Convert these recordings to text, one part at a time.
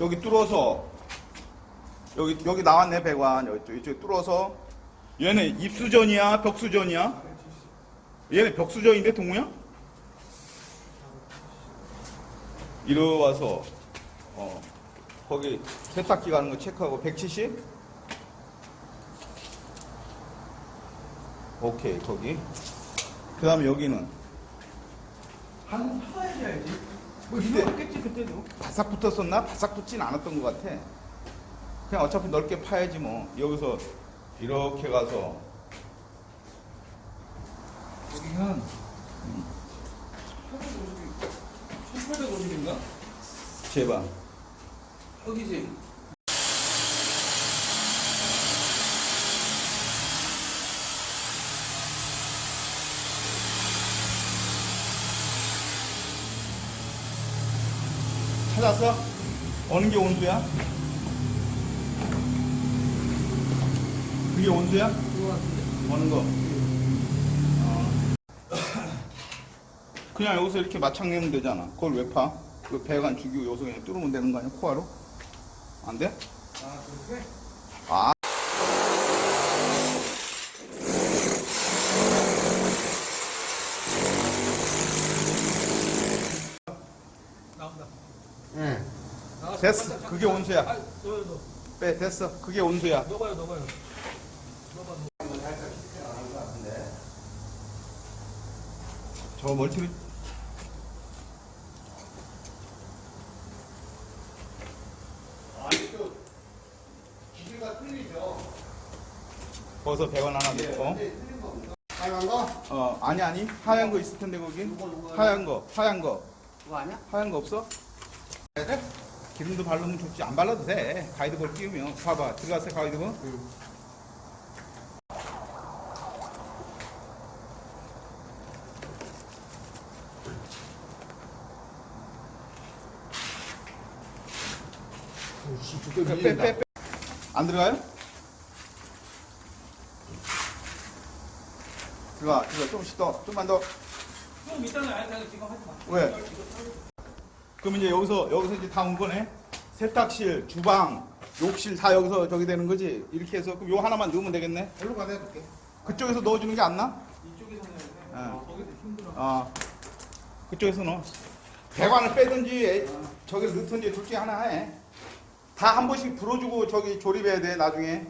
여기 뚫어서 여기 여기 나왔네 배관. 여기 쪽- 이쪽에 뚫어서. 얘는 입수전이야? 벽수전이야? 얘는 벽수전인데 동우야? 이리 와서 어 거기 세탁기 가는 거 체크하고 170 오케이 거기. 그 다음에 여기는. 한 파야지 뭐 이거 없겠지 그때도. 바싹 붙었었나? 바싹 붙진 않았던 것 같아. 그냥 어차피 넓게 파야지 뭐. 여기서 이렇게 가서 여기는 1850인가? 제발. 여기지. 찾았어? 어느 게 온수야? 그게 같은데. 어느 거? 어. 그냥 여기서 이렇게 마창 내면 되잖아. 그걸 왜 파? 그 배관 죽이고 여기서 그냥 뚫으면 되는 거 아니야? 코하로? 안 돼? 아 그렇게? 아. 나온다. 응. 나왔어. 됐어. 빨리, 그게 온수야. 아. 빼, 됐어. 그게 온수야. 넣어봐요 넣어봐요. 넣어봐 넣어. 저 멀티를 틀리죠. 거기서 배관 하나 넣고 겁니다. 빨간 거? 어 아니 아니 하얀 거 있을 텐데 거기 하얀 거 하얀 거 그거 아니야? 하얀 거 없어? 네? 기름도 바르면 좋지. 안 발라도 돼. 가이드볼 끼우면. 봐봐. 들어갔어 가이드볼. 빼빼빼 안 들어가요? 들어가 들어가. 조금씩 더. 좀만 더. 좀 이따는 아니 지금 하지 마. 왜? 그럼 이제 여기서 여기서 이제 다 온 거네. 세탁실, 주방, 욕실 다 여기서 저기 되는 거지. 이렇게 해서 그럼 요 하나만 넣으면 되겠네. 일로 가다 해볼게. 그쪽에서 넣어주는 게 안 나? 이쪽에서 해야 돼. 어. 힘들어. 어. 그쪽에서 넣어. 배관을 빼든지 에- 저기 넣든지 둘 중에 하나 해. 다 한 번씩 불어주고 저기 조립해야 돼 나중에.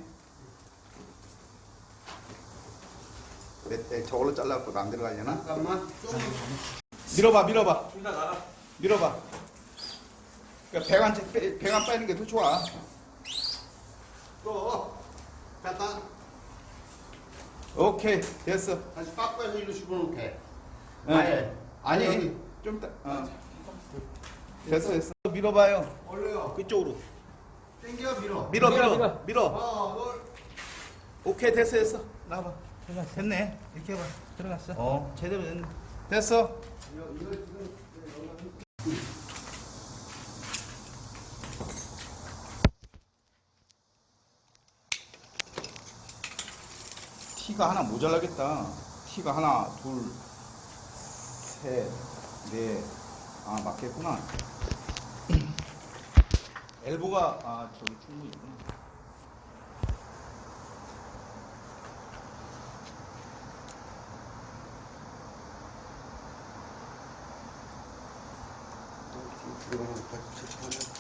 내, 내 저걸로 잘라갖고 안 들어가려나? 잠깐만. 좀 밀어봐, 밀어봐, 둘다 나가. 밀어봐. 그러니까 배관 빼, 배관 빼는 게 더 좋아. 또. 잠깐. 오케이 됐어. 다시 빠꾸해서 일로 집어넣게. 예. 아예. 아니 여기. 좀 이따. 어. 됐어 됐어. 밀어봐요. 올려요. 그쪽으로. 땡겨 밀어. 밀어 밀어 밀어, 밀어. 어, 널. 오케이 됐어 됐어. 나와봐. 들어갔어. 됐네. 이렇게 해봐. 들어갔어. 어 제대로 됐네. 됐어. 이거 이거 지금 티가 하나 모자라겠다. 티가 하나 둘 셋, 넷. 아 맞겠구나. 엘보가 아 저기 충분히 있구나. 들어가면 같이 채취하면.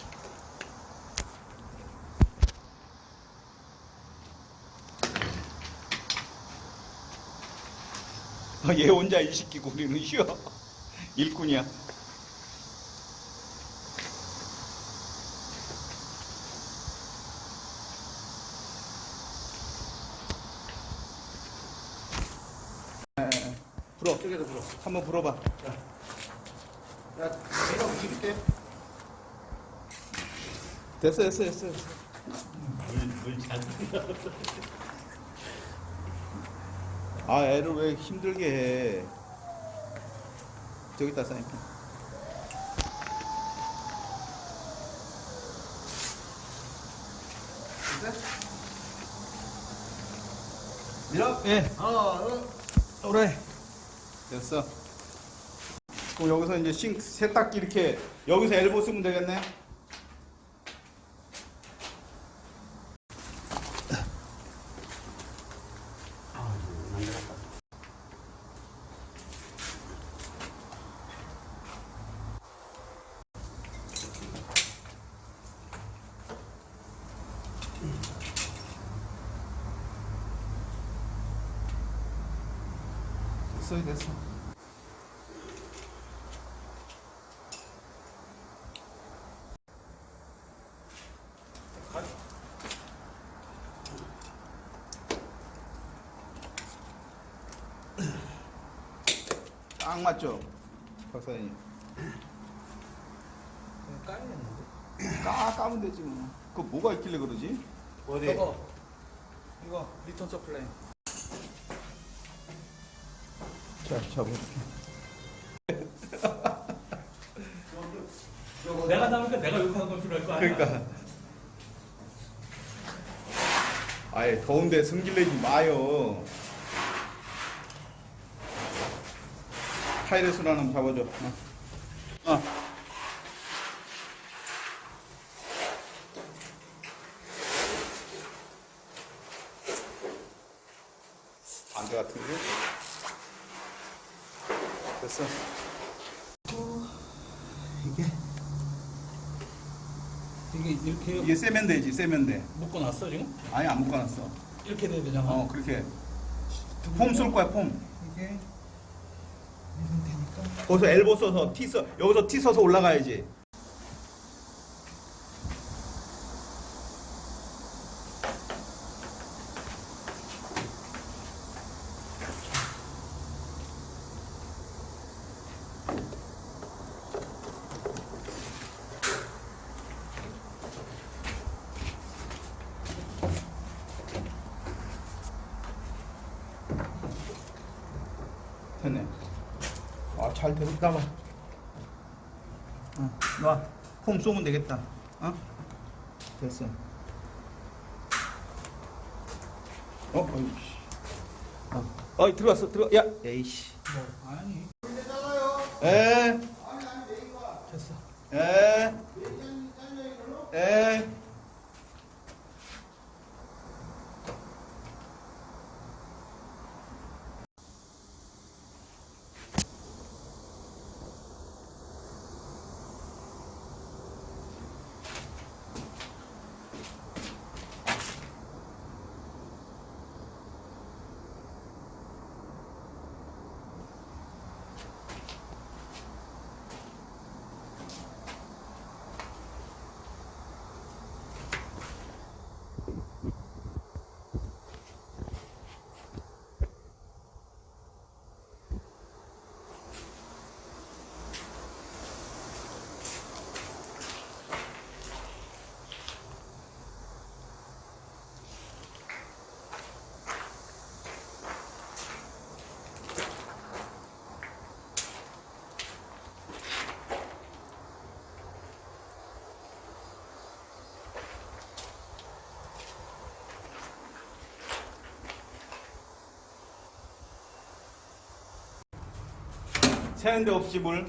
아, 얘 혼자 일 시키고 우리는 쉬어. 일꾼이야. 에, 에, 불어. 저기도 불어. 한번 불어봐. 야, 밀어 밀게. 됐어, 됐어, 됐어. 됐어. 아, 애를 왜 힘들게 해. 저기 있다, 사인펜. 밀어. 예. 어, 어. 그래. 됐어. 그럼 여기서 이제 싱 세탁기 이렇게 여기서 엘보 쓰면 되겠네. 됐어 됐어 딱 맞죠 박사님 까야겠는데. 까 까면 되지 뭐. 그 뭐가 있길래 그러지? 어디? 저거 이거 리턴 서플라이. 자, 잡아볼게. 내가 나오니까 내가 욕하는 건줄알거 아니야. 그러니까. 아예 더운데 내지 마요. 타이레스로 하나 잡아줘. 어. 어. 안돼 같은데? 됐어. 이게 이게 이렇게 이게 세면 되지 세면 돼. 묶어놨어 지금? 아니 안 묶어놨어. 이렇게 돼야 되잖아. 어 그렇게 폼 쏠 거야 폼. 이게 이런 되니까. 거기서 엘보 써서 T 써 여기서 T 써서 올라가야지. 됐네. 아, 잘 되겠다 봐. 어, 놔. 폼 쏘면 되겠다. 어? 됐어. 어, 어이씨. 어, 어이, 들어왔어, 들어. 야, 에이씨. 뭐 아니 에, 됐어. 에, 에. 새는데 없이 물.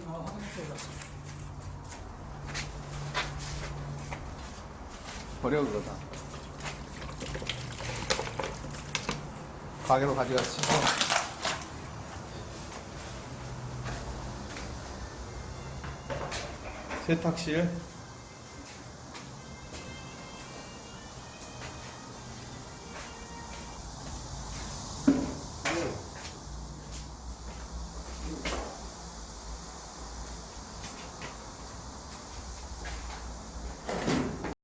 버려 그러다. 가게로 씻어. 세탁실